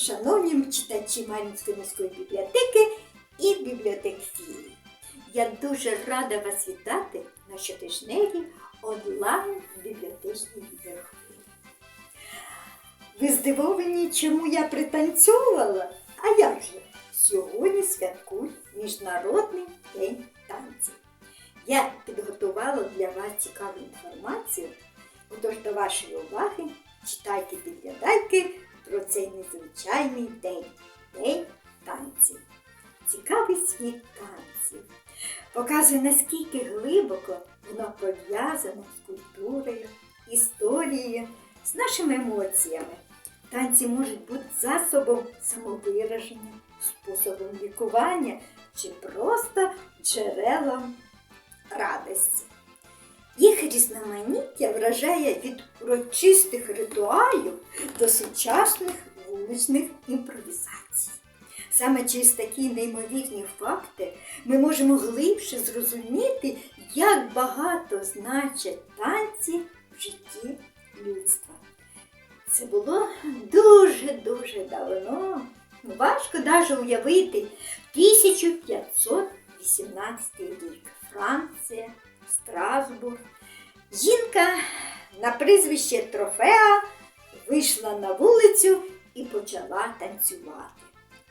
Шановні читачі Мар'їнської міської бібліотеки і бібліотекфілії. Я дуже рада вас вітати на щотижневій онлайн бібліотечній відеохвилі. Ви здивовані, чому я пританцьовувала? А як же? Сьогодні святкують Міжнародний день танців. Я підготувала для вас цікаву інформацію. Отож, до вашої уваги читайте, підглядайте про цей незвичайний день День танців. Цікавий світ танців. Показує, наскільки глибоко воно пов'язано з культурою, історією, з нашими емоціями. Танці можуть бути засобом самовираження, способом лікування чи просто джерелом радості. Їх різноманіття вражає від урочистих ритуалів до сучасних вуличних імпровізацій. Саме через такі неймовірні факти ми можемо глибше зрозуміти, як багато значать танці в житті людства. Це було дуже-дуже давно. Важко навіть уявити 1518 рік. Франція, Страсбург. Жінка на прізвище Трофеа вийшла на вулицю і почала танцювати.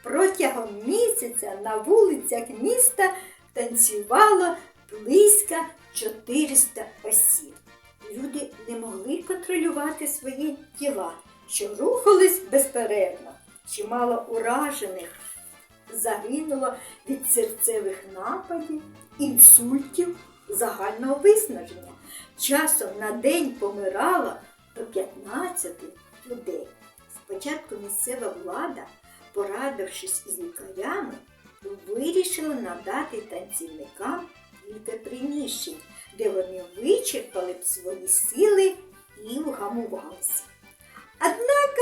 Протягом місяця на вулицях міста танцювало близько 400 осіб. Люди не могли контролювати свої тіла, що рухались безперервно. Чимало уражених загинуло від серцевих нападів, інсультів, загального виснаження. Часом на день помирало до 15 людей. Спочатку місцева влада, порадившись із лікарями, вирішила надати танцівникам кілька приміщень, де вони вичерпали б свої сили і вгамувалися. Однак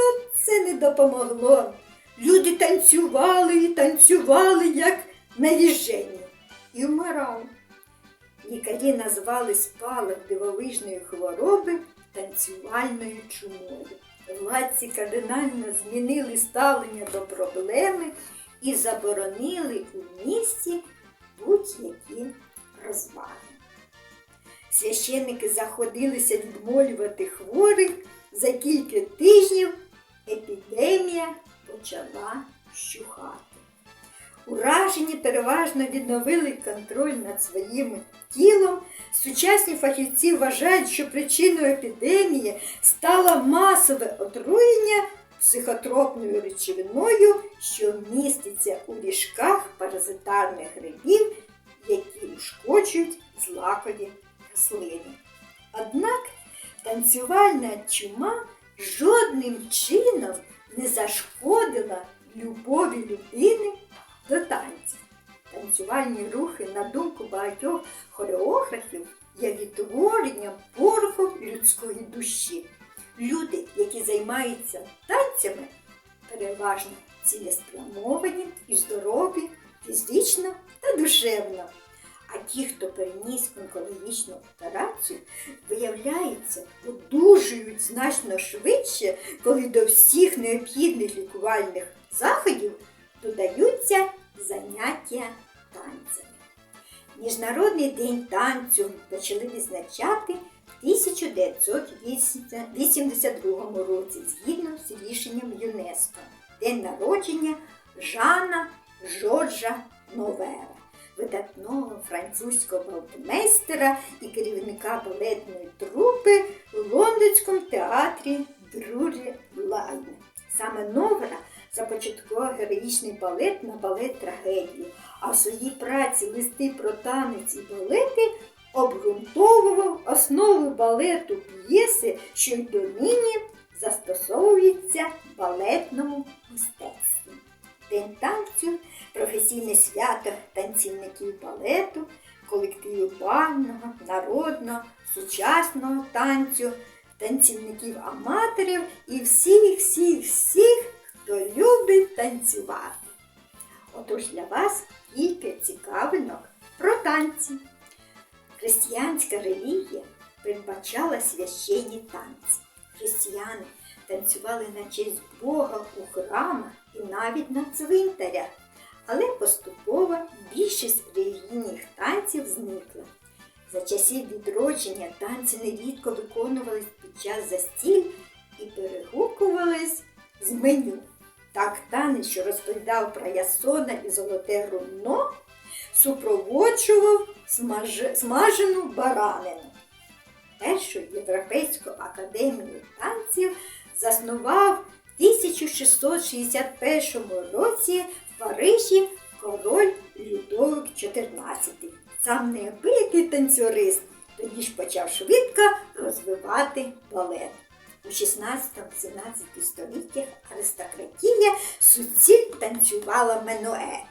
це не допомогло. Люди танцювали і танцювали, як навіжені, і вмирали. Лікарі назвали спалах дивовижної хвороби танцювальною чумою. Владці кардинально змінили ставлення до проблеми і заборонили у місті будь-які розваги. Священники заходилися відмолювати хворих за кілька тижнів епідемія почала щухати. Уражені переважно відновили контроль над своїм тілом. Сучасні фахівці вважають, що причиною епідемії стало масове отруєння психотропною речовиною, що міститься у ліжках паразитарних грибів, які ушкоджують злакові рослини. Однак танцювальна чума жодним чином не зашкодила любові людини до танців. Танцювальні рухи, на думку багатьох хореографів, є відтворенням пороху людської душі. Люди, які займаються танцями, переважно цілеспрямовані і здорові фізично та душевно. А ті, хто переніс онкологічну операцію, виявляється, одужують значно швидше, коли до всіх необхідних лікувальних заходів додаються заняття танцями. Міжнародний день танцю почали відзначати в 1982 році згідно з рішенням ЮНЕСКО День народження Жана Жоржа Новера, видатного французького балетмейстера і керівника балетної трупи в Лондонському театрі Друрі Лайн. Саме Новера започаткував героїчний балет на балет трагедію, а в своїй праці листи про танець і балети обґрунтовував основи балету п'єси, що й донині застосовується в балетному мистецтві. День танцю професійне свято танцівників балету, колективів бального, народного, сучасного танцю, танцівників аматорів і всіх, всіх, всіх, хто любить танцювати. Отож для вас кілька цікавинок про танці. Християнська релігія передбачала священні танці. Християни танцювали на честь Бога у храмах і навіть на цвинтарях. Але поступово більшість релігійних танців зникла. За часів відродження танці нерідко виконувались під час застіль і перегукувались з меню. Так танець, що розповідав про Ясона і золоте рунно, супроводжував смаж... смажену баранину. Першу європейську академію танців заснував в 1661 році в Парижі король Людовик XIV. Сам неабиякий танцюрист тоді ж почав швидко розвивати балет. У 16-17 століттях аристократія суціль танцювала менует.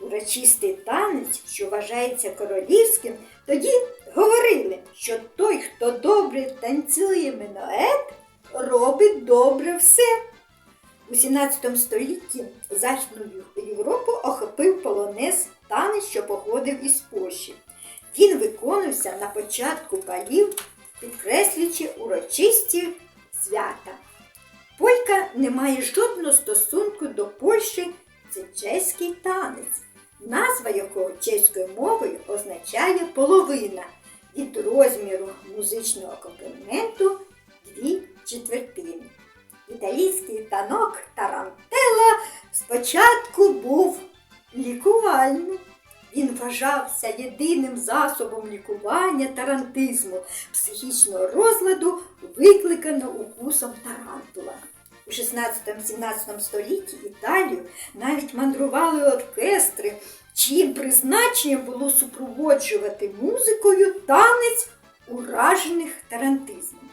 Урочистий танець, що вважається королівським, тоді говорили, що той, хто добре танцює миноет, робить добре все. У 17 столітті Західну Європу охопив полонез танець, що походив із Польщі. Він виконувався на початку балів, підкреслюючи урочисті свята. Полька не має жодного стосунку до Польщі, це чеський танець, назва якого чеською мовою означає половина від розміру музичного акомпанементу дві четвертини. Італійський танок Тарантела спочатку був лікувальним. Він вважався єдиним засобом лікування тарантизму, психічного розладу, викликаного укусом тарантула. У 16-17 столітті Італію навіть мандрували оркестри, чиїм призначенням було супроводжувати музикою танець уражених тарантизмом.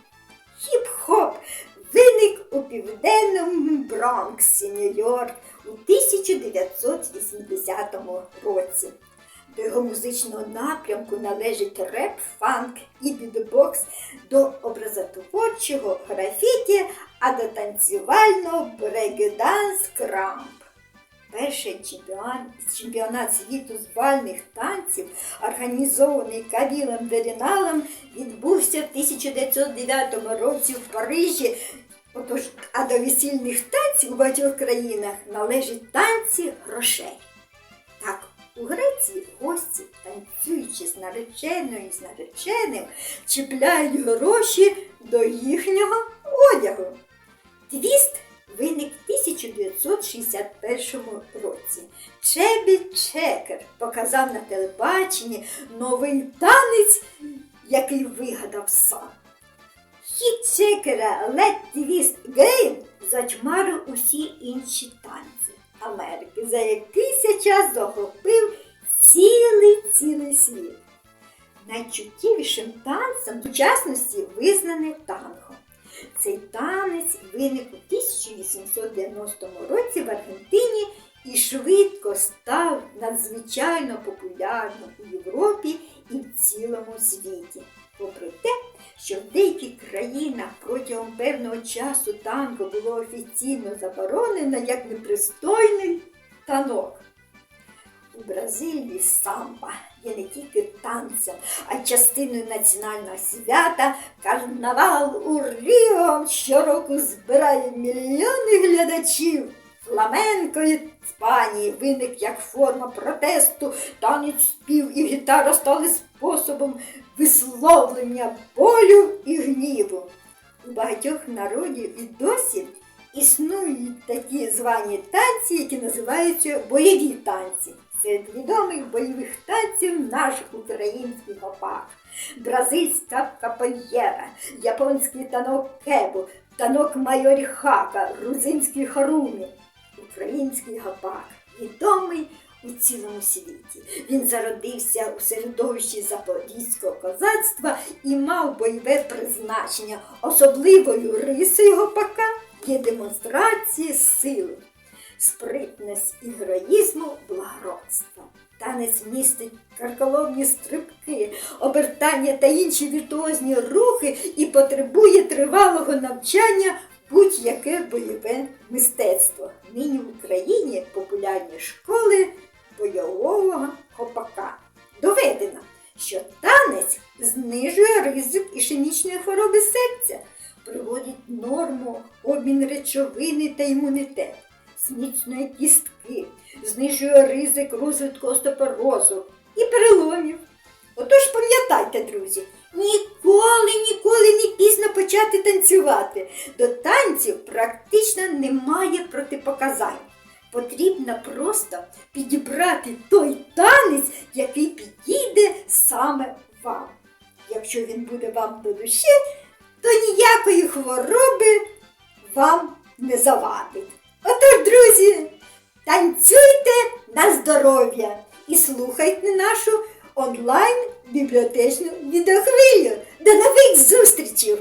Хіп-хоп виник у південному Бронксі, Нью-Йорк у 1980 році. До його музичного напрямку належить реп, фанк і бітбокс, до образотворчого графіті, а до танцювального брейкданс крамп. Перший чемпіон, чемпіонат світу з бальних танців, організований Кавілем Веріналом, відбувся в 1909 році в Парижі. Отож, а до весільних танців у багатьох країнах належать танці грошей. Так, гості, танцюючи з нареченою і з нареченим, чіпляють гроші до їхнього одягу. Твіст виник в 1961 році. Чебі Чекер показав на телебаченні новий танець, який вигадав сам. Хід Чекера Let Twist Game затьмарив усі інші танці Америки, за якийсь час захопив цілий цілий світ. Найчуттєвішим танцем сучасності визнане танго. Цей танець виник у 1890 році в Аргентині і швидко став надзвичайно популярним у Європі і в цілому світі. Попри те, що в деяких країнах протягом певного часу танго було офіційно заборонено як непристойний танок. У Бразилії самба є не тільки танцем, а частиною національного свята. Карнавал у Ріо щороку збирає мільйони глядачів. Фламенко Іспанії виник як форма протесту, танець спів і гітара стали способом висловлення болю і гніву. У багатьох народів і досі існують такі звані танці, які називаються бойові танці. Серед відомих бойових танців наш український гопак, бразильська капоєра, японський танок кебу, танок майорі хака, грузинський харумі, український гопак, відомий у цілому світі. Він зародився у середовищі запорізького козацтва і мав бойове призначення. Особливою рисою гопака є демонстрація сили спритність і героїзму благородства. Танець містить карколомні стрибки, обертання та інші віртуозні рухи і потребує тривалого навчання будь-яке бойове мистецтво. Нині в Україні популярні школи бойового речовини та імунітет, зміцнює кістки, знижує ризик розвитку остеопорозу і переломів. Отож пам'ятайте, друзі, ніколи, ніколи не пізно почати танцювати. До танців практично немає протипоказань. Потрібно просто підібрати той танець, який підійде саме вам. Якщо він буде вам до душі, то ніякої хвороби вам не завадить. Отож, друзі, танцюйте на здоров'я і слухайте нашу онлайн бібліотечну відеохвилю. До нових зустрічей!